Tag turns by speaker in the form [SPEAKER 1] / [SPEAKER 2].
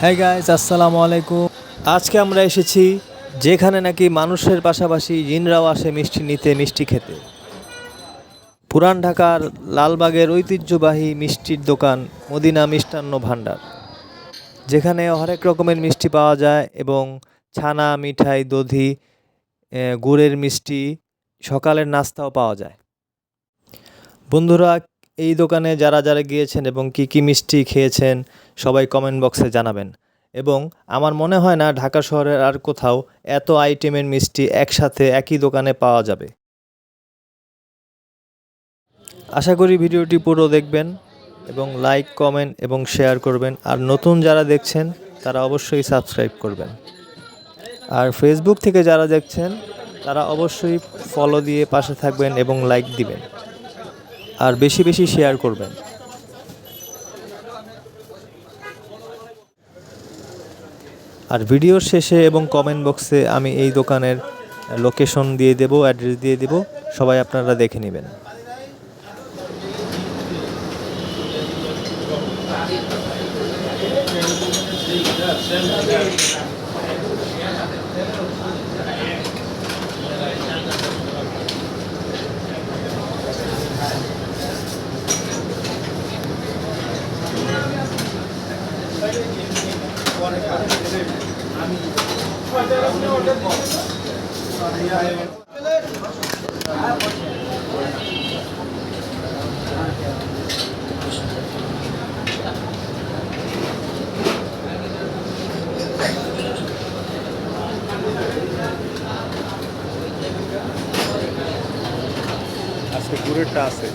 [SPEAKER 1] হ্যাঁ গাইস আসসালামু আলাইকুম আজকে আমরা এসেছি যেখানে নাকি মানুষের পাশাপাশি জিনরাও আসে মিষ্টি নিতে, মিষ্টি খেতে। পুরান ঢাকার লালবাগের ঐতিহ্যবাহী মিষ্টির দোকান মদিনা মিষ্টান্ন ভাণ্ডার। যেখানে হরেক রকমের মিষ্টি পাওয়া যায় এবং ছানা, মিঠাই, দধি গুড়ের মিষ্টি সকালের নাস্তাও পাওয়া যায়। বন্ধুরা এই দোকানে যারা যারা গিয়েছেন এবং কি কি মিষ্টি খেয়েছেন, সবাই কমেন্ট বক্সে জানাবেন। এবং আমার মনে হয় না ঢাকা শহরের আর কোথাও এত আইটেমের মিষ্টি একসাথে একই দোকানে পাওয়া যাবে। আশা করি ভিডিওটি পুরো দেখবেন এবং লাইক কমেন্ট এবং শেয়ার করবেন। আর নতুন যারা দেখছেন, তারা অবশ্যই সাবস্ক্রাইব করবেন। আর ফেসবুক থেকে যারা দেখছেন, তারা অবশ্যই ফলো দিয়ে পাশে থাকবেন এবং লাইক দিবেন। আর বেশি বেশি শেয়ার করবেন। আর ভিডিওর শেষে এবং কমেন্ট বক্সে আমি এই দোকানের লোকেশন দিয়ে দেব অ্যাড্রেস দিয়ে দেব, সবাই আপনারা দেখে নেবেন।
[SPEAKER 2] আজকে গুড়েরটা আছে